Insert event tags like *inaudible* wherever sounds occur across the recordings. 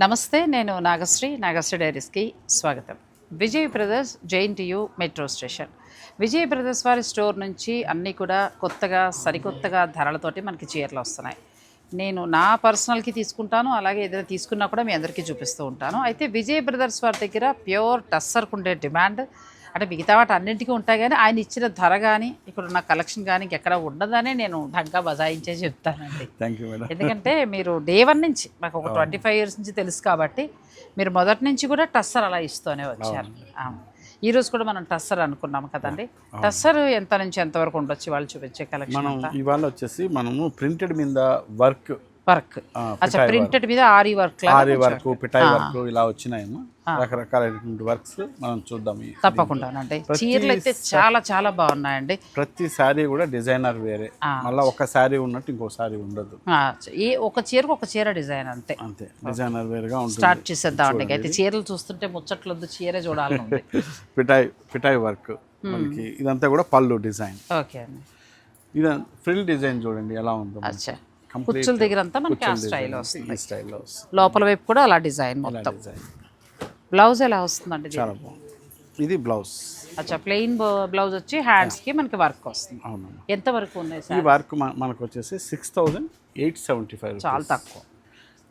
నమస్తే నేను నాగశ్రీ నాగశ్రీ డైరీస్కి స్వాగతం. Vijay brothers Jain metro station. Vijay brothers వారి స్టోర్ నుంచి అన్నీ కూడా కొత్తగా సరికొత్తగా ధరలతోటి మనకి చీరలు వస్తున్నాయి. నేను నా పర్సనల్కి తీసుకుంటాను అలాగే ఏదైనా తీసుకున్నా కూడా మీ అందరికీ చూపిస్తూ ఉంటాను. అయితే విజయ్ బ్రదర్స్ వారి దగ్గర ప్యూర్ టస్సర్కు ఉండే డిమాండ్ అంటే మిగతా వాటి అన్నింటికీ ఉంటాయి కానీ ఆయన ఇచ్చిన ధర కానీ ఇక్కడ ఉన్న కలెక్షన్ కానీ ఇంకెక్కడ ఉండదని నేను ఢంకా బజాయించే చెప్తానండి. థ్యాంక్ యూ మేడం ఎందుకంటే మీరు డే వన్ నుంచి మాకు ఒక ట్వంటీ ఫైవ్ ఇయర్స్ నుంచి తెలుసు కాబట్టి మీరు మొదటి నుంచి కూడా టస్సర్ అలా ఇస్తూనే వచ్చారు. అవును. ఈ రోజు కూడా మనం టస్సర్ అనుకున్నాం కదండి. టస్సర్ ఎంత నుంచి ఎంత వరకు ఉండొచ్చు వాళ్ళు చూపించే కలెక్షన్ మనం ఇవాళ వచ్చేసి మనము ప్రింటెడ్ మీద వర్క్ వర్క్. అచ్చా ప్రింటెడ్ మీద ఆరి వర్క్ ఆరి వర్క్ పిటాయి వర్క్ ఇలా వచ్చినాయేమో. రకరకాలైనటువంటి వర్క్స్ మనం చూద్దాం ఈ- తప్పకుండానండి చీరలు అయితే చాలా చాలా బాగున్నాయండి. ప్రతి శారీ కూడా డిజైనర్ వేరే. మళ్ళీ ఒక శారీ ఉన్నట్టు ఇంకో శారీ ఉండదు. ఏ ఒక చీరకు ఒక చీర డిజైన్ అంతే. అంతే. డిజైనర్ వేరుగా ఉంటుంది. స్టార్ట్ చేసేద్దామండి అయితే చీరలు చూస్తుంటే ముచ్చట్లొద్దు చీరే చూడాలని ఉంది. *laughs* పిటాయి పిటాయి వర్క్ మనకి. ఇదంతా కూడా పళ్ళు డిజైన్. ఓకే అండి. ఇది ఫ్రిల్ డిజైన్ చూడండి ఎలా ఉందో అచ్చా. కుచ్చుల దగ్గర అంతా మనకి ఆ స్టైల్ వస్తుంది. ఈ స్టైల్లో వస్తుంది. లోపల వైపు కూడా అలా డిజైన్ మొత్తం. బ్లౌజ్ ఎలా వస్తుందండి? చాలా బాగుంది. ఇది బ్లౌజ్. అచ్చా ప్లెయిన్ బ్లౌజ్ వచ్చి హ్యాండ్స్కి మనకి వర్క్ వస్తుంది. అవునమ్మా. ఎంత వరకు ఉన్నాయి ఈ సార్? వర్క్ మ- మనకు వచ్చేసి six thousand eight seventy five చాలా తక్కువ.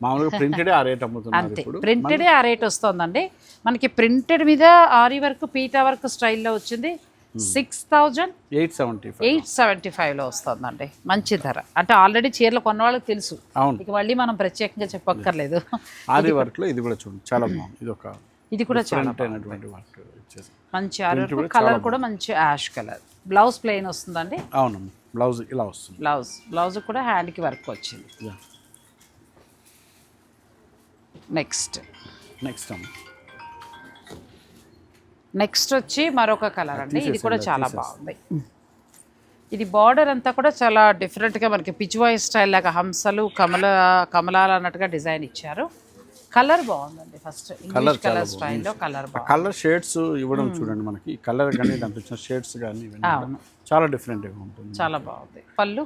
మామూలుగా ప్రింటెడ్ ఆ రేట్ అమ్ముతున్నారు అంతే. ప్రింటెడ్ ఆ రేట్ వస్తుందండి. మనకి ప్రింటెడ్ మీద ఆరి వర్క్ పీటా వర్క్ స్టైల్లో వచ్చింది. Six thousand eight seventy five eight seventy ఫైవ్లో వస్తుందండి. మంచి ధర. అంటే ఆల్రెడీ చీరలు కొన్న వాళ్ళకి తెలుసు. అవును. ఇక మళ్ళీ మనం ప్రత్యేకంగా చెప్పక్కర్లేదు. ఆరి వర్క్లో ఇది కూడా చూడండి. చాలా బాగుంది. ఇది ఒక ఇది కూడా చాలా మంచి ఆరి కలర్ కూడా మంచి యాష్ కలర్. బ్లౌజ్ ప్లెయిన్ వస్తుందండి? అవునమ్మా. బ్లౌజ్ ఇలా వస్తుంది. బ్లౌజ్. బ్లౌజ్ కూడా హ్యాండ్కి వర్క్ వచ్చింది. నెక్స్ట్. నెక్స్ట్ అమ్మ. నెక్స్ట్ వచ్చి మరొక కలర్ అండి. ఇది కూడా చాలా బాగుంది. ఇది బార్డర్ అంతా కూడా చాలా డిఫరెంట్గా మనకి పిచ్వాయి స్టైల్ లాగా హంసలు కమల కమలాలు అన్నట్టుగా డిజైన్ ఇచ్చారు. కలర్ బాగుందండి ఫస్ట్ ఇంగ్లీష్ కలర్ స్టైల్లో కలర్ కలర్ షేడ్స్ ఇవ్వడం చూడండి మనకి. కలర్ కానీ వచ్చిన షేడ్స్ కానీ చాలా డిఫరెంట్గా ఉంటుంది. చాలా బాగుంది. పళ్ళు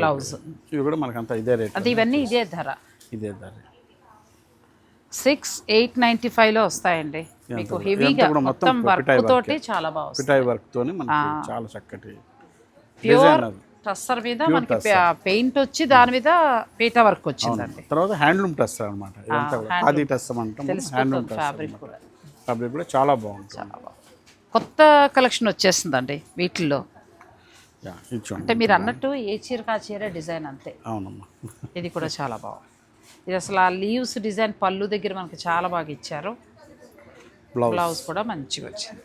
బ్లౌజ్ ఇవి కూడా మనకి అంతా ఇదే రేట్ అది ఇవన్నీ ఇదే ధర. ఇదే ధర. సిక్స్ ఎయిట్ నైంటీ ఫైవ్లో వస్తాయండి. మీకు హెవీగా మొత్తం వర్క్ తోటి చాలా బాగుంది పిటాయి వర్క్ తోని మనకి చాలా చక్కటి ప్యూర్. టస్సర్ మీద మనకి పెయింట్ వచ్చి దాని మీద పీట వర్క్ వచ్చిందండి. తర్వాత హ్యాండ్లూమ్ టెస్ట్ అనమాట ఆది టెస్ట్ అంటాం హ్యాండ్లూమ్ ఫ్యాబ్రిక్ కూడా. ఫ్యాబ్రిక్ కూడా చాలా బాగుంటుంది. బాగుంది. కొత్త కలెక్షన్ వచ్చేసిందండి వీటిల్లో. అంటే మీరు అన్నట్టు ఏ చీరకు ఆ చీర డిజైన్ అంతే. అవునమ్మా. ఇది కూడా చాలా బాగుంది. ఇది అసలు ఆ లీవ్స్ డిజైన్ పళ్ళు దగ్గర మనకి చాలా బాగా ఇచ్చారు. బ్లౌజ్. కూడా మంచిగా వచ్చింది.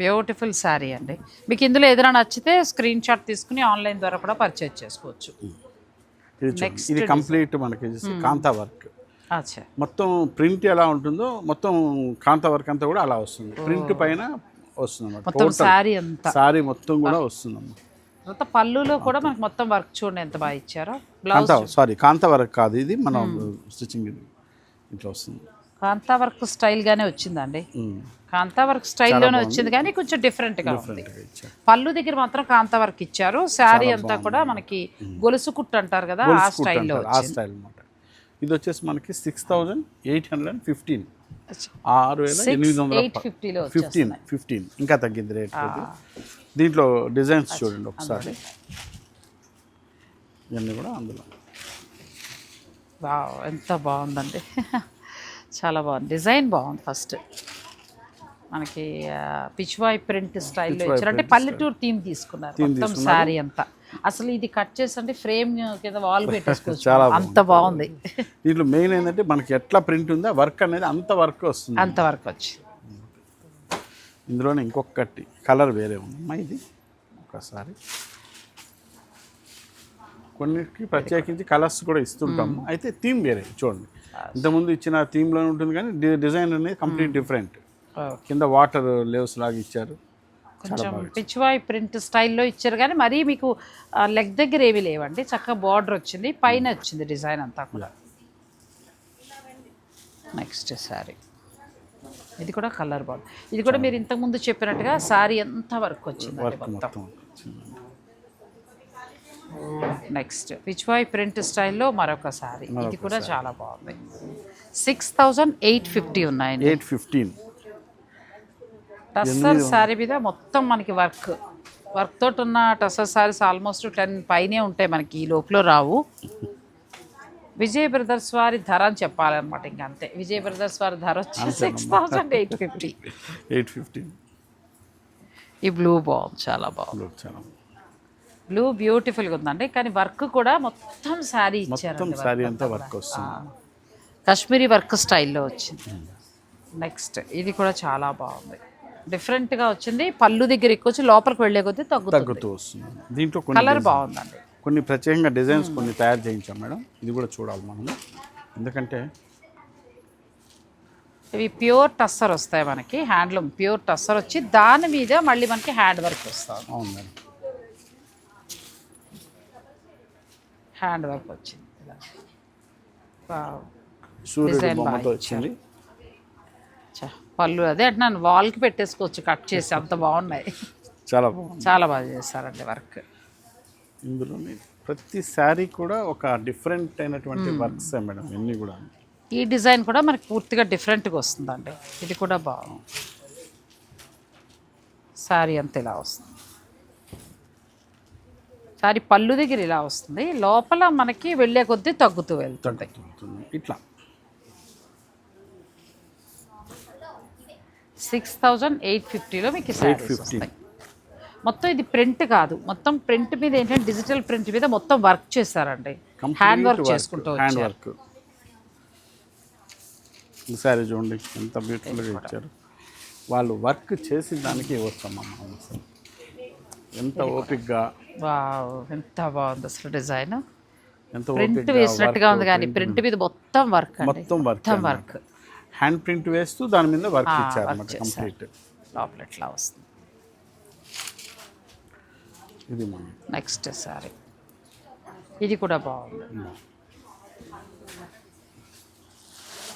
బ్యూటిఫుల్ శారీ అండి. మీకు ఇందులో ఏదైనా నచ్చితే స్క్రీన్ షాట్ తీసుకుని ఆన్లైన్ ద్వారా కూడా పర్చేజ్ చేసుకోవచ్చు. ఇది కంప్లీట్ మనకి కాంతా వర్క్. మొత్తం ప్రింట్ ఎలా ఉంటుందో మొత్తం కాంతా వర్క్ అంతా కూడా అలా వస్తుంది. ప్రింట్ పైన వస్తుంది శారీ అంతా. సారీ మొత్తం కూడా వస్తుందమ్మా తర్వాత పళ్ళులో కూడా మనకి మొత్తం వర్క్ చూడండి ఎంత బాగా ఇచ్చారో. బ్లౌజ్ సారీ కాంతా వర్క్ కాదు ఇది. మనం స్టిచ్చింగ్ ఇట్లా వస్తుంది. కాంతా వర్క్ స్టైల్ గానే వచ్చిందండి. కాంతా వర్క్ స్టైల్లోనే వచ్చింది కానీ కొంచెం డిఫరెంట్గా ఉంది. పళ్ళు దగ్గర మాత్రం కాంతా వర్క్ ఇచ్చారు. శారీ అంతా కూడా మనకి గొలుసు కుట్టు అంటారు కదా ఆ స్టైల్లో ఆ స్టైల్ అనమాట ఇది వచ్చేసి మనకి six thousand eight hundred and fifteen ఆరు వేల ఎనిమిది వందల ఫిఫ్టీన్ ఫిఫ్టీన్ ఇంకా తగ్గింది రేట్ దీంట్లో డిజైన్స్ చూడండి ఒకసారి. ఇవన్నీ కూడా అందులో. ఎంత బాగుందండి. *laughs* చాలా బాగుంది. డిజైన్ బాగుంది ఫస్ట్. మనకి పిచ్వాయ్ ప్రింట్ స్టైల్లో ఇచ్చారు. అంటే పల్లెటూరు థీమ్ తీసుకున్నారు మొత్తం శారీ అంతా. అసలు ఇది కట్ చేసి అంటే ఫ్రేమ్ కింద వాల్ *laughs* పెట్టేసుకోవచ్చు. చాలా అంత బాగుంది. దీంట్లో మెయిన్ ఏంటంటే మనకి ఎట్లా ప్రింట్ ఉందో వర్క్ అనేది అంత వర్క్ వస్తుంది. అంత వరకు వచ్చి. ఇందులోనే ఇంకొకటి కలర్ వేరే ఉందమ్మా ఇది ఒకసారి కొన్నిటికి ప్రత్యేకించి కలర్స్ కూడా ఇస్తుంటాము. అయితే థీమ్ వేరే చూడండి. ఇంతకుముందు ఇచ్చిన థీమ్లోనే ఉంటుంది కానీ డిజైన్ అనేది కంప్లీట్ డిఫరెంట్. కింద వాటర్ లేవ్స్ లాగా ఇచ్చారు. కొంచెం పిచ్వాయ్ ప్రింట్ స్టైల్లో ఇచ్చారు కానీ మరీ మీకు లెగ్ దగ్గర ఏమీ లేవండి. చక్కగా బార్డర్ వచ్చింది పైన వచ్చింది డిజైన్ అంతా కూడా. నెక్స్ట్ శారీ ఇది కూడా కలర్ బాగుంది. ఇది కూడా మీరు ఇంతకుముందు చెప్పినట్టుగా శారీ ఎంత వరకు వచ్చిందండి వర్క్ మొత్తం. నెక్స్ట్ పిచ్వాయ్ ప్రింట్ స్టైల్లో మరొక శారీ ఇది కూడా చాలా బాగుంది. సిక్స్ థౌజండ్ ఎయిట్ ఫిఫ్టీ ఉన్నాయండి ఎయిట్ ఫిఫ్టీన్ టస్సర్ శారీ మీద మొత్తం మనకి వర్క్. వర్క్ తోటి ఉన్న టస్సర్ శారీస్ ఆల్మోస్ట్ టెన్ పైనే ఉంటాయి మనకి ఈ లోపల రావు. విజయ్ బ్రదర్స్ వారి ధర అని చెప్పాలన్నమాట ఇంకా అంతే. విజయ్ బ్రదర్స్ వారి ధర వచ్చి six thousand eight fifty eight fifteen ఈ బ్లూ బాగుంది చాలా బాగుంది. బ్లూ బ్యూటిఫుల్గా ఉందండి. కానీ వర్క్ కూడా మొత్తం శారీ మొత్తం ఇచ్చారు శారీ అంతా వర్క్ వస్తుంది. కాశ్మీరీ వర్క్ స్టైల్లో వచ్చింది. నెక్స్ట్ ఇది కూడా చాలా బాగుంది. డిఫరెంట్గా వచ్చింది. పళ్ళు దగ్గర ఎక్కువ వచ్చి లోపలికి వెళ్ళే కొద్దీ తగ్గుతుంది. తగ్గుతూ వస్తుంది. దీంట్లో కలర్ బాగుందండి. కొన్ని ప్రత్యేకంగా డిజైన్స్ కొన్ని తయారు చేయించాం మేడం. ఇది కూడా చూడాలి మనం ఎందుకంటే ఇవి ప్యూర్ టస్సర్ వస్తాయి మనకి హ్యాండ్లూమ్ ప్యూర్ టస్సర్ వచ్చి దాని మీద మళ్ళీ మనకి హ్యాండ్ వర్క్ వస్తుంది. అవును మేడం. హ్యాండ్ వర్క్ వచ్చింది. వచ్చింది చా, పళ్ళు అదే అంటే నన్ను వాల్కి పెట్టేసుకోవచ్చు కట్ చేసి అంత బాగున్నాయి. చాలా బాగుంది. చాలా బాగా చేస్తారండి వర్క్. ఇందులోని ప్రతి శారీ కూడా ఒక డిఫరెంట్ అయినటువంటి వర్క్స్ మేడం? ఇన్ని కూడా? ఈ డిజైన్ కూడా మనకి పూర్తిగా డిఫరెంట్గా వస్తుందండి. ఇది కూడా బాగుంది. శారీ అంతా ఇలా వస్తుంది. శారీ పళ్ళు దగ్గర ఇలా వస్తుంది. లోపల మనకి వెళ్ళే కొద్దీ తగ్గుతూ వెళ్తుంది తగ్గుతుంది. ఇట్లా. సిక్స్ థౌజండ్ ఎయిట్ ఫిఫ్టీలో మీకు శారీస్ 850. వస్తాయి. మొత్తం ఇది ప్రింట్ కాదు. మొత్తం ప్రింట్ మీద ఏంటంటే డిజిటల్ ప్రింట్ మీద మొత్తం వర్క్ చేశారండి. హ్యాండ్ వర్క్ చేసుకుంటూ హ్యాండ్ వర్క్. చూడండి ఎంత బ్యూటిఫుల్గా ఇచ్చారు. వాళ్ళు వర్క్ చేసి దానికి అసలు ఎంత ఓపిక్గా వావ్ ఎంత బాగుంది అసలు డిజైన్. ఎంత ప్రింట్ వేసినట్టుగా ఉంది కానీ ప్రింట్ మీద మొత్తం వర్క్ మొత్తం వర్క్ మొత్తం వర్క్. హ్యాండ్ ప్రింట్ వేస్తూ దాని మీద వర్క్ ఇచ్చారు అన్నమాట. కంప్లీట్. లోపల ఇట్లా వస్తుంది. ఇది నెక్స్ట్ సారీ ఇది కూడా బాగుంది.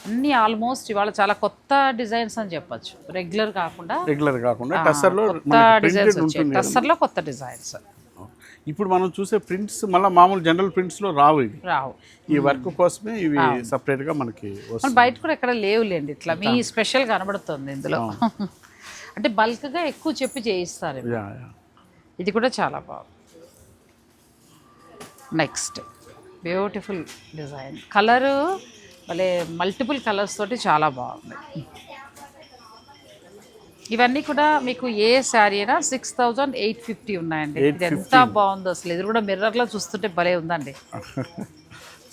అన్నీ ఆల్మోస్ట్ ఇవాళ చాలా కొత్త డిజైన్స్ అని చెప్పొచ్చు. రెగ్యులర్ కాకుండా రెగ్యులర్ కాకుండా టస్సర్లో కొత్త డిజైన్స్ వచ్చాయి. టస్సర్లో కొత్త డిజైన్స్. ఇప్పుడు మనం చూసే ప్రింట్స్ మళ్ళీ మామూలు జనరల్ ప్రింట్స్లో రావు ఇవి. రావు. ఈ వర్క్ కోసమే ఇవి సపరేట్గా మనకి బయట కూడా ఎక్కడ లేవులేండి ఇట్లా. మీ స్పెషల్ కనబడుతుంది ఇందులో. *laughs* అంటే బల్క్గా ఎక్కువ చెప్పి చేయిస్తారు. ఇది కూడా చాలా బాగుంది. నెక్స్ట్ బ్యూటిఫుల్ డిజైన్ కలరు భలే మల్టిపుల్ కలర్స్ తోటి చాలా బాగుంది. ఇవన్నీ కూడా మీకు ఏ శారీ అయినా సిక్స్ థౌజండ్ ఎయిట్ ఫిఫ్టీ ఉన్నాయండి. ఇది ఎంత బాగుందో అసలు. ఇది కూడా మిర్రర్లో చూస్తుంటే భలే ఉందండి. *laughs*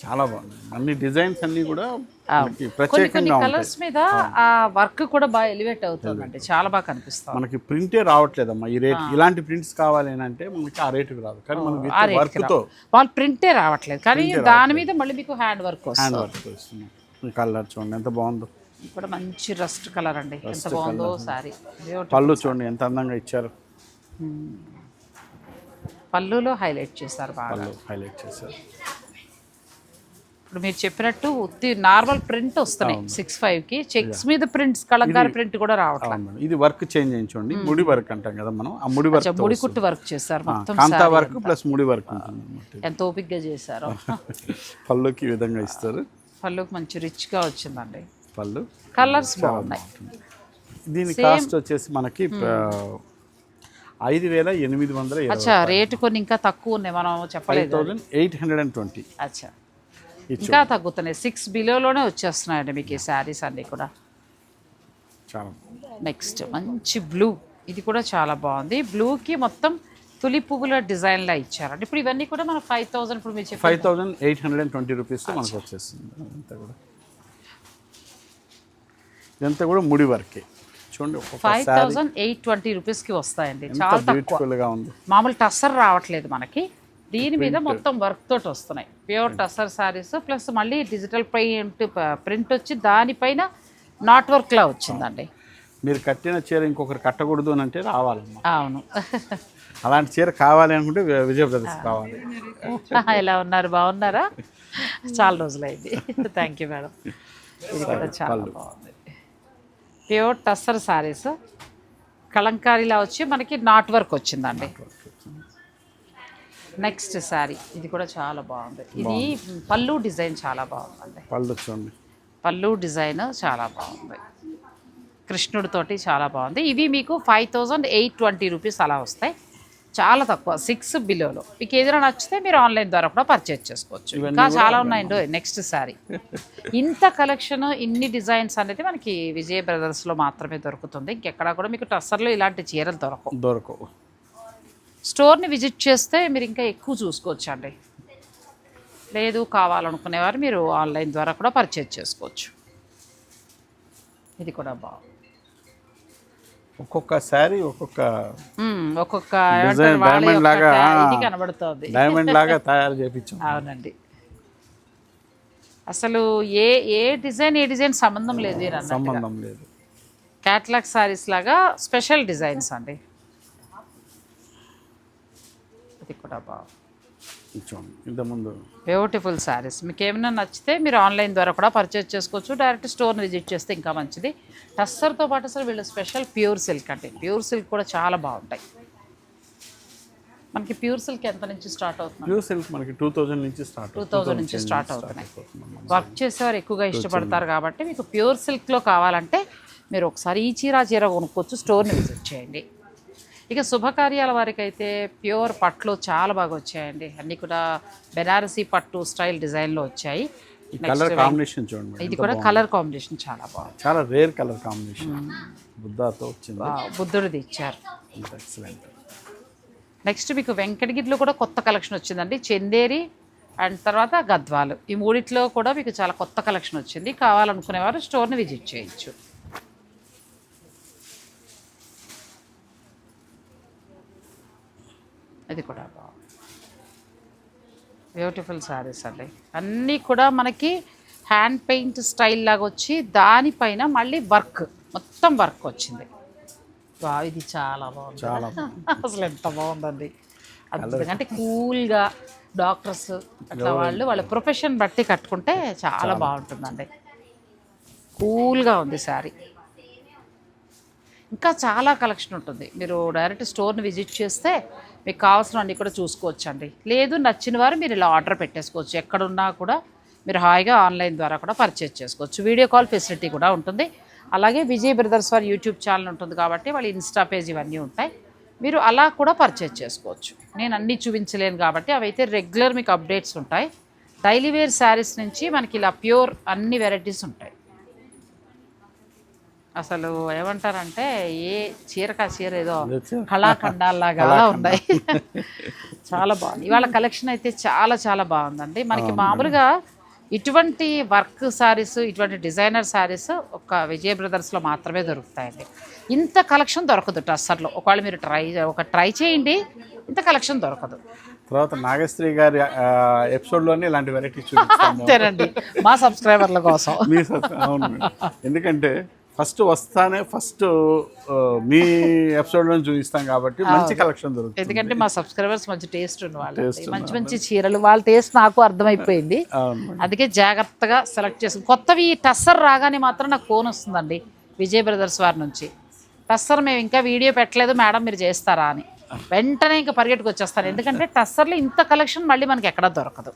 చాలా బాగుంది. అన్ని డిజైన్స్ అన్ని కూడా మనకి కొన్ని కొన్ని ప్రత్యేకంగా కలర్స్ మీద ఆ. వర్క్ కూడా బాగా ఎలివేట్ అవుతుందండి. చాలా బాగా కనిపిస్తుంది. మనకి ప్రింటే రావట్లేదమ్మా. ఈ రేట్ ఇలాంటి ప్రింట్స్ కావాలి అంటే మనకి ఆ రేటుకి రాదు. కానీ మనం రేట్కి వర్క్తో వాళ్ళు ప్రింటే రావట్లేదు. కానీ దాని మీద మళ్ళీ మీకు హ్యాండ్ వర్క్ వస్తుంది. హ్యాండ్ వర్క్ ఈ కలర్ చూడండి ఎంత బాగుందో. ఇది కూడా మంచి రస్ట్ కలర్ అండి. ఎంత బాగుందో సారీ. పళ్ళు చూడండి ఎంత అందంగా ఇచ్చారు. పళ్ళులో హైలైట్ చేశారు బాగా. హైలైట్ చేశారు. ఇప్పుడు మీరు చెప్పినట్టు ఉత్తి నార్మల్ ప్రింట్ వస్తున్నాయి సిక్స్ ఫైవ్కి. చెక్స్ మీద ప్రింట్స్ కలంకార ప్రింట్ కూడా రావట్లేదు. ఇది వర్క్ చేంజ్ చేయించండి. ముడి వర్క్ అంటాం కదా మనం. ఆ ముడి వర్క్ ముడి కుట్టు వర్క్ చేశారు. మొత్తం కాంతా వర్క్ ప్లస్ ముడి వర్క్ ఎంత ఓపిక్గా చేశారో. *laughs* పళ్ళుకి విధంగా ఇస్తారు. పళ్ళుకి మంచి రిచ్గా వచ్చిందండి. పళ్ళు. కలర్స్ బాగున్నాయి. దీని కాస్ట్ వచ్చేసి మనకి ఐదు వేల ఎనిమిది వందల అచ్చా రేటు కొన్ని ఇంకా తక్కువ ఉన్నాయి. మనం చెప్పలేదు. Eight hundred and twenty. అచ్చా. ఇంకా తగ్గుతున్నాయి. సిక్స్ బిలోలోనే వచ్చేస్తున్నాయండి మీకు ఈ శారీస్ అన్నీ కూడా. నెక్స్ట్ మంచి బ్లూ ఇది కూడా చాలా బాగుంది. బ్లూకి మొత్తం తులి పువ్వుల డిజైన్లా ఇచ్చారండి. ఇప్పుడు ఇవన్నీ కూడా మన ఫైవ్ థౌసండ్ ఇప్పుడు మీరు five thousand eight hundred and twenty rupees మనకు వచ్చేస్తుంది ఇదంతా కూడా. ఇదంతా కూడా ముడి వర్కే. చూడండి ఫైవ్ థౌసండ్ ఎయిట్ ట్వంటీ రూపీస్కి వస్తాయండి. చాలా ఉంది. మామూలు టస్సర్ రావట్లేదు మనకి. దీని మీద మొత్తం వర్క్ తోటి వస్తున్నాయి. ప్యూర్ టస్సర్ శారీస్ ప్లస్ మళ్ళీ డిజిటల్ ప్రింట్ ప్రింట్ వచ్చి దానిపైన నాట్ వర్క్లా వచ్చిందండి. మీరు కట్టిన చీర ఇంకొకరు కట్టకూడదు అని అంటే రావాలమ్మా. అవును. అలాంటి చీర కావాలి అనుకుంటే విజయ బ్రదర్స్ కావాలి. *laughs* ఎలా ఉన్నారు? బాగున్నారా? చాలా రోజులైంది. థ్యాంక్ యూ మేడం ఇది కూడా చాలా బాగుంది. ప్యూర్ టస్సర్ శారీస్ కలంకారీలా వచ్చి మనకి నాట్ వర్క్ వచ్చిందండి. నెక్స్ట్ శారీ. ఇది కూడా చాలా బాగుంది. ఇది పళ్ళు డిజైన్ చాలా బాగుందండి. పళ్ళు చూడండి. పళ్ళు డిజైన్ చాలా బాగుంది. కృష్ణుడితోటి చాలా బాగుంది. ఇవి మీకు five thousand eight twenty rupees అలా వస్తాయి. చాలా తక్కువ సిక్స్ బిలోలో. మీకు ఏదైనా నచ్చితే మీరు ఆన్లైన్ ద్వారా కూడా పర్చేజ్ చేసుకోవచ్చు. ఇంకా చాలా ఉన్నాయండి. నెక్స్ట్ సారీ ఇంత కలెక్షన్ ఇన్ని డిజైన్స్ అనేది మనకి విజయ్ బ్రదర్స్లో మాత్రమే దొరుకుతుంది. ఇంకెక్కడ కూడా మీకు టస్సర్లో ఇలాంటి చీరలు దొరకవు. దొరకవు. స్టోర్ని విజిట్ చేస్తే మీరు ఇంకా ఎక్కువ చూసుకోవచ్చు అండి లేదు కావాలనుకునేవారు మీరు ఆన్లైన్ ద్వారా కూడా పర్చేజ్ చేసుకోవచ్చు. ఇది కూడా బాగుంది. ఒక్కొక్క శారీ ఒక్కొక్క ఒక్కొక్క యొక్క లాగా, ఇది. కనబడుతోంది. డైమండ్ లాగా తయారు అవునండి. అసలు ఏ ఏ డిజైన్ ఏ డిజైన్ సంబంధం లేదు సంబంధం లేదు. క్యాట్లాగ్ సారీస్ లాగా స్పెషల్ డిజైన్స్ అండి. కూడా బాగుంది ఇంతకుముందు. బ్యూటిఫుల్ శారీస్ మీకు ఏమైనా నచ్చితే మీరు ఆన్లైన్ ద్వారా కూడా పర్చేజ్ చేసుకోవచ్చు. డైరెక్ట్ స్టోర్ని విజిట్ చేస్తే ఇంకా మంచిది. టస్సర్తో పాటు అసలు వీళ్ళు స్పెషల్ ప్యూర్ సిల్క్ అంటే ప్యూర్ సిల్క్ కూడా చాలా బాగుంటాయి. మనకి ప్యూర్ సిల్క్ ఎంత నుంచి స్టార్ట్ అవుతుంది? ప్యూర్ సిల్క్ మనకి టూ థౌజండ్ నుంచి స్టార్ట్ టూ థౌజండ్ నుంచి స్టార్ట్ అవుతున్నాయి. వర్క్ చేసేవారు ఎక్కువగా ఇష్టపడతారు కాబట్టి మీకు ప్యూర్ సిల్క్లో కావాలంటే మీరు ఒకసారి ఈ చీర చీర కొనుక్కోవచ్చు. స్టోర్ని విజిట్ చేయండి. ఇక శుభకార్యాల వారికి అయితే ప్యూర్ పట్లు చాలా బాగా వచ్చాయండి. అన్నీ కూడా బెనారసీ పట్టు స్టైల్ డిజైన్లో వచ్చాయి. కలర్ కాంబినేషన్ చూడండి. ఇది కూడా కలర్ కాంబినేషన్ చాలా బాగుంది. చాలా రేర్ కలర్ కాంబినేషన్. బుద్ధాతో వచ్చింది. బుద్ధుడిది ఇచ్చారు. ఎక్సలెంట్. నెక్స్ట్ మీకు వెంకటగిరిలో కూడా కొత్త కలెక్షన్ వచ్చిందండి. చందేరి అండ్ తర్వాత గద్వాలు. ఈ మూడిట్లో కూడా మీకు చాలా కొత్త కలెక్షన్ వచ్చింది. కావాలనుకునేవారు స్టోర్ని విజిట్ చేయొచ్చు. ఇది కూడా. బాగుంది బ్యూటిఫుల్ శారీస్ అండి. అన్నీ కూడా మనకి హ్యాండ్ పెయింట్ స్టైల్ లాగా వచ్చి దానిపైన మళ్ళీ వర్క్ మొత్తం వర్క్ వచ్చింది. వా ఇది చాలా బాగుంది. చాలా అసలు ఎంత బాగుందండి. అంటే *laughs* కూల్గా డాక్టర్స్ అట్లా వాళ్ళు వాళ్ళ ప్రొఫెషన్ బట్టి కట్టుకుంటే చాలా బాగుంటుందండి. కూల్గా ఉంది శారీ ఇంకా చాలా కలెక్షన్ ఉంటుంది. మీరు డైరెక్ట్ స్టోర్ని విజిట్ చేస్తే మీకు కావాల్సిన అన్ని కూడా చూసుకోవచ్చు అండి లేదు నచ్చిన వారు మీరు ఇలా ఆర్డర్ పెట్టేసుకోవచ్చు. ఎక్కడున్నా కూడా మీరు హాయిగా ఆన్లైన్ ద్వారా కూడా పర్చేజ్ చేసుకోవచ్చు. వీడియో కాల్ ఫెసిలిటీ కూడా ఉంటుంది. అలాగే విజయ్ బ్రదర్స్ వారి యూట్యూబ్ ఛానల్ ఉంటుంది కాబట్టి వాళ్ళ ఇన్స్టా పేజ్ ఇవన్నీ ఉంటాయి. మీరు అలా కూడా పర్చేజ్ చేసుకోవచ్చు. నేను అన్నీ చూపించలేను కాబట్టి అవైతే రెగ్యులర్ మీకు అప్డేట్స్ ఉంటాయి. డైలీ వేర్ శారీస్ నుంచి మనకి ఇలా ప్యూర్ అన్ని వెరైటీస్ ఉంటాయి. అసలు ఏమంటారంటే ఏ చీరకా చీర ఏదో కళాఖండాల్లాగా ఉన్నాయి చాలా బాగుంది. ఇవాళ కలెక్షన్ అయితే చాలా చాలా బాగుందండి. మనకి మామూలుగా ఇటువంటి వర్క్ శారీస్ ఇటువంటి డిజైనర్ శారీస్ ఒక విజయ్ బ్రదర్స్లో మాత్రమే దొరుకుతాయండి. ఇంత కలెక్షన్ దొరకదు టస్సర్లో ఒకవేళ మీరు ట్రై ఒక ట్రై చేయండి ఇంత కలెక్షన్ దొరకదు. తర్వాత నాగశ్రీ గారి ఎపిసోడ్లోనే ఇలాంటి వెరైటీస్ చూపిస్తాము. అంతేనండి. మా సబ్స్క్రైబర్ల కోసం. ఎందుకంటే ఫస్ట్ వస్తానే ఫస్ట్ మీ ఎపిసోడ్లో చూపిస్తాం కాబట్టి మంచి కలెక్షన్ దొరుకుతుంది. ఎందుకంటే మా సబ్స్క్రైబర్స్ మంచి టేస్ట్ ఉన్న వాళ్ళు మంచి మంచి చీరలు వాళ్ళ టేస్ట్ నాకు అర్థమైపోయింది. అందుకే జాగ్రత్తగా సెలెక్ట్ చేసుకుని కొత్తవి టస్సర్ రాగానే మాత్రం నాకు ఫోన్ వస్తుందండి విజయ్ బ్రదర్స్ వారి నుంచి. టస్సర్ మేము ఇంకా వీడియో పెట్టలేదు మేడం మీరు చేస్తారా అని. వెంటనే ఇంకా పరిగెట్టుకు వచ్చేస్తాను ఎందుకంటే టస్సర్లో ఇంత కలెక్షన్ మళ్ళీ మనకి ఎక్కడా దొరకదు.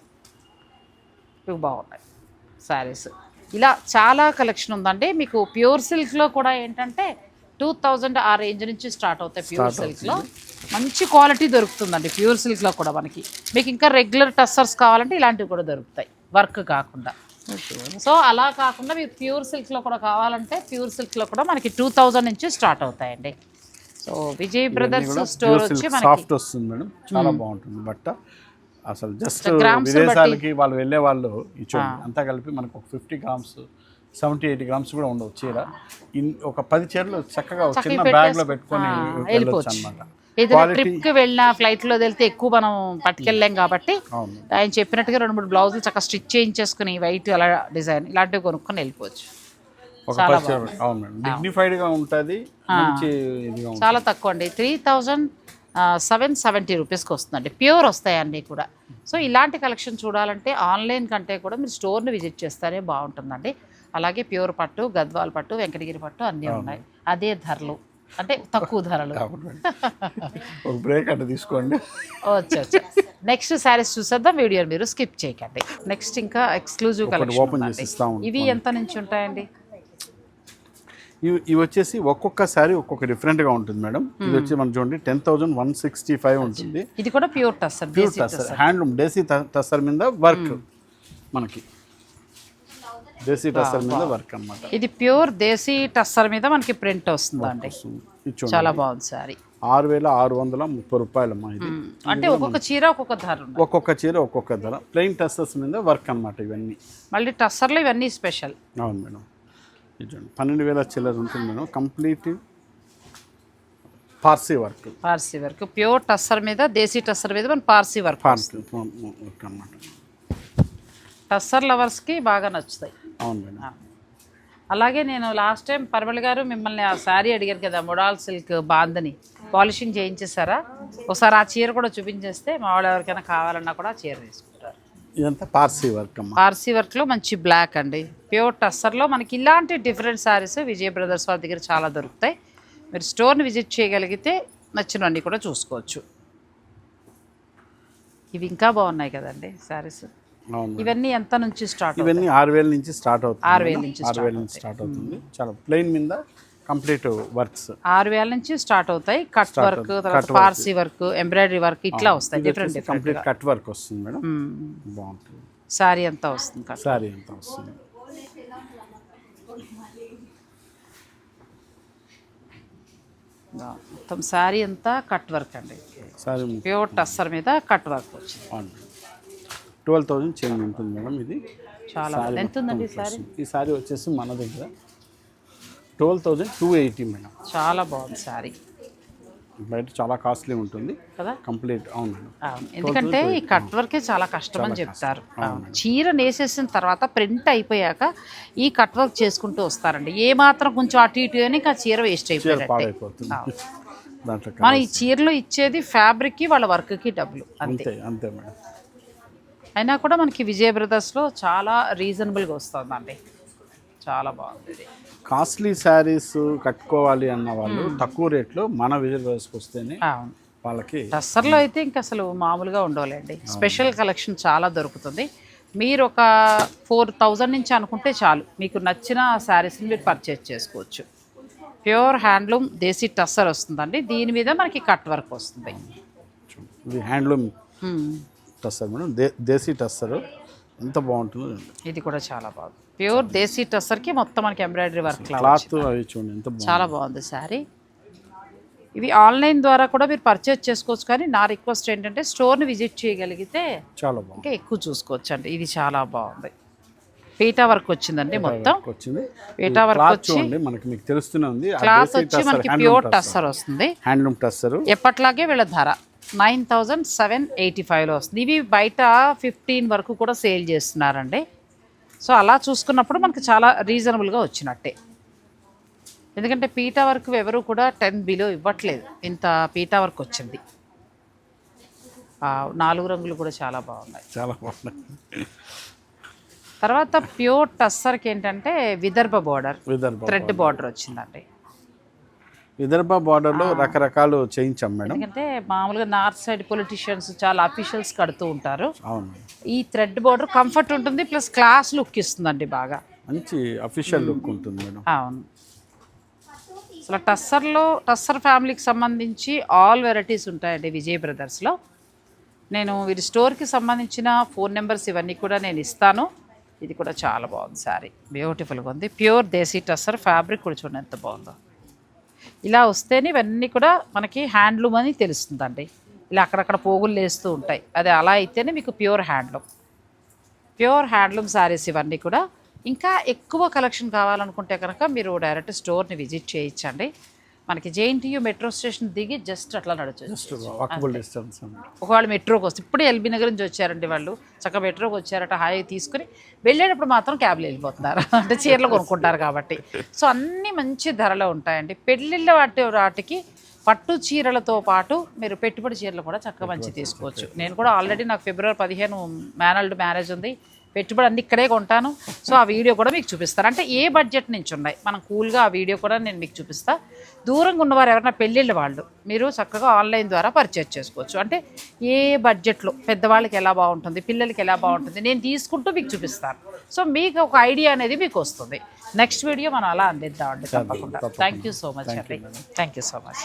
ఇవి బాగున్నాయి. శారీస్ ఇలా చాలా కలెక్షన్ ఉందండి. మీకు ప్యూర్ సిల్క్లో కూడా ఏంటంటే టూ థౌజండ్ ఆ రేంజ్ నుంచి స్టార్ట్ అవుతాయి ప్యూర్ సిల్క్లో మంచి క్వాలిటీ దొరుకుతుందండి ప్యూర్ సిల్క్లో కూడా మనకి. మీకు ఇంకా రెగ్యులర్ టస్సర్స్ కావాలంటే ఇలాంటివి కూడా దొరుకుతాయి వర్క్ కాకుండా. సో అలా కాకుండా మీకు ప్యూర్ సిల్క్లో కూడా కావాలంటే ప్యూర్ సిల్క్లో కూడా మనకి టూ థౌజండ్ నుంచి స్టార్ట్ అవుతాయండి. సో విజయ్ బ్రదర్స్ స్టోర్ వచ్చి మనకి సాఫ్ట్ వస్తుంది మేడం. చాలా బాగుంటుంది బట్ట. అసలు జస్ట్ విదేశాలకి వాళ్ళు వెళ్ళే వాళ్ళు ఈ చూడండి అంతా కలిపి మనకు ఒక fifty grams seventy eighty grams కూడా ఉండవు చీర. ఇన్ ఒక పది చీరలు చక్కగా చిన్న బ్యాగ్లో పెట్టుకొని వెళ్ళొచ్చు అనమాట ఏదైనా ట్రిప్కి వెళ్ళినా ఫ్లైట్లో వెళ్తే ఎక్కువ మనం పట్టుకెళ్ళాం కాబట్టి ఆయన చెప్పినట్టుగా రెండు మూడు బ్లౌజులు చక్కగా స్టిచ్ చేయించేసుకుని వైట్ అలా డిజైన్ ఇలాంటివి కొనుక్కొని వెళ్ళిపోవచ్చు. ఒక పది చీరలు. అవును మేడం. డిగ్నిఫైడ్గా ఉంటుంది మంచి ఇదిగా ఉంటుంది. చాలా తక్కువ అండి. త్రీ థౌజండ్ సెవెన్ సెవెంటీ రూపీస్కి వస్తుందండి. ప్యూర్ వస్తాయి అన్నీ కూడా. సో ఇలాంటి కలెక్షన్ చూడాలంటే ఆన్లైన్ కంటే కూడా మీరు స్టోర్ని విజిట్ చేస్తేనే బాగుంటుందండి. అలాగే ప్యూర్ పట్టు గద్వాల్ పట్టు వెంకటగిరి పట్టు అన్నీ ఉన్నాయి. అదే ధరలు. అంటే తక్కువ ధరలు. ఒక బ్రేక్ అంటే తీసుకోండి. వచ్చా నెక్స్ట్ శారీస్ చూసేద్దాం. వీడియో మీరు స్కిప్ చేయకండి. నెక్స్ట్ ఇంకా ఎక్స్క్లూజివ్ కలెక్షన్. ఇవి ఎంత నుంచి ఉంటాయండి? ఇవి ఇవి వచ్చేసి ఒక్కొక్క శారీ ఒక్కొక్క డిఫరెంట్గా ఉంటుంది మేడం. ఇది వచ్చి మనం చూడండి ten thousand one sixty five ఉంటుంది. ఇది కూడా pure tussar pure tussar handloom ట- టస్సర్ మీద వర్క్ మనకి. దేశీ టస్సర్ మీద వర్క్ అన్నమాట. ఇది ప్యూర్ దేశీ టస్సర్ మీద మనకి ప్రింట్ వస్తుందండి చాలా బాగుంది సారీ. ఆరు వేల ఆరు వందల ముప్పై రూపాయలమ్మా ఇది. అంటే ఒక్కొక్క చీర ఒక్కొక్క ధర ఒక్కొక్క చీర ఒక్కొక్క ధర. ప్లెయిన్ టస్సర్స్ మీద వర్క్ అన్నమాట ఇవన్నీ. మళ్ళీ టస్సర్లో ఇవన్నీ స్పెషల్ అవును మేడం. చూడండి పన్నెండు వేల చిల్లర ఉంటుంది madam. Complete Parsi work. Parsi work. Pure tussar మీద దేశీ టస్సర్ మీద మన పార్సీ వర్క్ పార్సీ వర్క్ అన్నమాట. టస్సర్ లవర్స్కి బాగా నచ్చుతాయి. అవును మేడం. అలాగే నేను లాస్ట్ టైం పర్మల్ గారు మిమ్మల్ని ఆ శారీ అడిగారు కదా మొడాల్ సిల్క్ బాందని. పాలిషింగ్ చేయించేసారా ఒకసారి ఆ చీర కూడా చూపించేస్తే మా వాళ్ళు ఎవరికైనా కావాలన్నా కూడా ఆ చీర తీసుకుంటారు ఇదంతా పార్సీ వర్క్ అమ్మా. పార్సీ వర్క్లో మంచి బ్లాక్ అండి. ప్యూర్ టస్సర్లో మనకి ఇలాంటి డిఫరెంట్ శారీస్ విజయ్ బ్రదర్స్ వారి దగ్గర చాలా దొరుకుతాయి. మీరు స్టోర్ని విజిట్ చేయగలిగితే నచ్చినవన్నీ కూడా చూసుకోవచ్చు. ఇవి ఇంకా బాగున్నాయి కదండి శారీస్. ఇవన్నీ ఎంత నుంచి స్టార్ట్ ఇవన్నీ ఆరు వేల నుంచి స్టార్ట్ అవుతుంది ఆరు వేల మేడం. నుంచి ఆరు వేల నుంచి స్టార్ట్ అవుతుంది. చాలా ప్లెయిన్ మీద కంప్లీట్ వర్క్స్. ఆరు వేల నుంచి స్టార్ట్ అవుతాయి. కట్ వర్క్ తర్వాత పార్సీ వర్క్ ఎంబ్రాయిడరీ వర్క్ ఇట్లా వస్తాయి. డిఫరెంట్ కంప్లీట్ కట్ వర్క్ వస్తుంది మేడం. బాగుంటుంది. శారీ అంతా వస్తుంది కట్ సారీ ఎంత వస్తుంది. మొత్తం శారీ అంతా కట్ వర్క్ అండి. సారీ ప్యూర్ టస్సర్ మీద కట్ వర్క్ వచ్చింది. ట్వెల్వ్ థౌజండ్ చేంజ్ ఉంటుంది మేడం ఇది. చాలా. ఎంత ఉందండి శారీ ఈ సారీ వచ్చేసి మన దగ్గర twelve thousand two eighty madam. చాలా బాగుంది శారీ బయట చాలా కాస్ట్లీ ఉంటుంది. కదా? కంప్లీట్ అవును ఎందుకంటే ఈ కట్ వర్కే చాలా కష్టం అని చెప్తారు. అవును. చీర నేసేసిన తర్వాత ప్రింట్ అయిపోయాక ఈ కట్ వర్క్ చేసుకుంటూ వస్తారండి. ఏ మాత్రం కొంచెం అటు ఇటు అని ఇంకా చీర వేస్ట్ దాంట్లో మనం ఈ చీరలో ఇచ్చేది ఫ్యాబ్రిక్కి వాళ్ళ వర్క్కి డబ్బులు. అంతే. అంతే అంతే మేడం. అయినా కూడా మనకి విజయ బ్రదర్స్లో చాలా రీజనబుల్గా వస్తుందండి. చాలా బాగుంది ఇది. కాస్ట్లీ శారీస్ కట్టుకోవాలి అన్న వాళ్ళు తక్కువ రేట్లో మన విజయ్ బ్రదర్స్కి వస్తేనే వాళ్ళకి టస్సర్లో అయితే ఇంకా అసలు మామూలుగా ఉండవులేండి. స్పెషల్ కలెక్షన్ చాలా దొరుకుతుంది. మీరు ఒక ఫోర్ థౌజండ్ నుంచి అనుకుంటే చాలు మీకు నచ్చిన శారీస్ని మీరు పర్చేజ్ చేసుకోవచ్చు. ప్యూర్ హ్యాండ్లూమ్ దేశీ టస్సర్ వస్తుందండి. దీని మీద మనకి కట్ వర్క్ వస్తుంది. ఇది హ్యాండ్లూమ్. టస్సర్ మేడం. దేశీ టస్సర్ ఎంత బాగుంటుందో. ఇది కూడా చాలా బాగుంది. ప్యూర్ దేశీ టస్సర్కి మొత్తం మనకి ఎంబ్రాయిడరీ వర్క్ క్లాత్ చాలా బాగుంది శారీ. ఇవి ఆన్లైన్ ద్వారా కూడా మీరు పర్చేజ్ చేసుకోవచ్చు కానీ నా రిక్వెస్ట్ ఏంటంటే స్టోర్ని విజిట్ చేయగలిగితే చాలా బాగుంది. ఇంకా ఎక్కువ చూసుకోవచ్చు అండి ఇది చాలా బాగుంది. పీటా వర్క్ వచ్చిందండి మొత్తం. పీటా వర్క్ వచ్చి మనకి మీకు తెలుస్తూనే ఉంది. క్లాత్ వచ్చి మనకి ప్యూర్ టస్సర్ వస్తుంది. హ్యాండ్లూమ్ టస్సర్. ఎప్పట్లాగే వీళ్ళ ధర నైన్ థౌజండ్ సెవెన్ ఎయిటీ ఫైవ్లో వస్తుంది. ఇవి బయట ఫిఫ్టీన్ వరకు కూడా సేల్ చేస్తున్నారండి. సో అలా చూసుకున్నప్పుడు మనకి చాలా రీజనబుల్గా వచ్చినట్టే. ఎందుకంటే పీటా వర్క్ ఎవరు కూడా టెన్ బిలో ఇవ్వట్లేదు. ఇంత పీటా వర్క్ వచ్చింది. నాలుగు రంగులు కూడా చాలా బాగున్నాయి. చాలా బాగున్నాయి. తర్వాత ప్యూర్ టస్సర్కి ఏంటంటే Vidarbha border. Vidarbha thread border వచ్చిందండి. విదర్భ బార్డర్లో రకరకాలు చేయించాం మేడం. ఎందుకంటే మామూలుగా నార్త్ సైడ్ పొలిటీషియన్స్ చాలా అఫీషియల్స్ కడుతూ ఉంటారు. అవును. ఈ థ్రెడ్ బార్డర్ కంఫర్ట్ ఉంటుంది ప్లస్ క్లాస్ లుక్ ఇస్తుందండి బాగా. మంచి అఫీషియల్ లుక్ ఉంటుంది మేడం. అవును. అసలు టస్సర్లో టస్సర్ ఫ్యామిలీకి సంబంధించి ఆల్ వెరైటీస్ ఉంటాయండి విజయ్ బ్రదర్స్లో నేను వీరి స్టోర్కి సంబంధించిన ఫోన్ నెంబర్స్ ఇవన్నీ కూడా నేను ఇస్తాను. ఇది కూడా చాలా బాగుంది శారీ. బ్యూటిఫుల్గా ఉంది. ప్యూర్ దేశీ టస్సర్ ఫ్యాబ్రిక్ కూడా చూడండి ఎంత బాగుందో. ఇలా వస్తేనే ఇవన్నీ కూడా మనకి హ్యాండ్లూమ్ అని తెలుస్తుందండి. ఇలా అక్కడక్కడ పోగులు లేస్తూ ఉంటాయి. అది అలా అయితేనే మీకు pure handloom. Pure handloom saris ఇవన్నీ కూడా. ఇంకా ఎక్కువ కలెక్షన్ కావాలనుకుంటే కనుక మీరు డైరెక్ట్ స్టోర్ని విజిట్ చేయించండి మనకి జేఎన్టీయూ మెట్రో స్టేషన్ దిగి జస్ట్ అట్లా డిస్టెన్స్ ఒకవేళ మెట్రోకి వస్తే ఇప్పుడే ఎల్బీ నగర్ నుంచి వచ్చారండి వాళ్ళు. చక్కగా మెట్రోకి వచ్చారట హాయి తీసుకుని వెళ్ళేటప్పుడు మాత్రం క్యాబ్లో వెళ్ళిపోతున్నారు. *laughs* అంటే చీరలు కొనుక్కుంటారు కాబట్టి. సో అన్నీ మంచి ధరలో ఉంటాయండి. పెళ్ళిళ్ళ వాటి వాటికి పట్టు చీరలతో పాటు మీరు పెట్టుబడి చీరలు కూడా చక్కగా మంచి తీసుకోవచ్చు. నేను కూడా ఆల్రెడీ నాకు ఫిబ్రవరి పదిహేను మేనల్డ్ మ్యారేజ్ ఉంది. పెట్టుబడి అన్ని ఇక్కడే కొంటాను. సో ఆ వీడియో కూడా మీకు చూపిస్తాను. అంటే ఏ బడ్జెట్ నుంచి ఉన్నాయి? మనం కూల్గా ఆ వీడియో కూడా నేను మీకు చూపిస్తా. దూరంగా ఉన్నవారు ఎవరైనా పెళ్ళిళ్ళ వాళ్ళు మీరు చక్కగా ఆన్లైన్ ద్వారా పర్చేజ్ చేసుకోవచ్చు. అంటే ఏ బడ్జెట్లో పెద్దవాళ్ళకి ఎలా బాగుంటుంది పిల్లలకి ఎలా బాగుంటుంది నేను తీసుకుంటూ మీకు చూపిస్తాను. సో మీకు ఒక ఐడియా అనేది మీకు వస్తుంది. నెక్స్ట్ వీడియో మనం అలా అందిద్దామండి తప్పకుండా. థ్యాంక్ యూ సో మచ్ అండి థ్యాంక్ యూ సో మచ్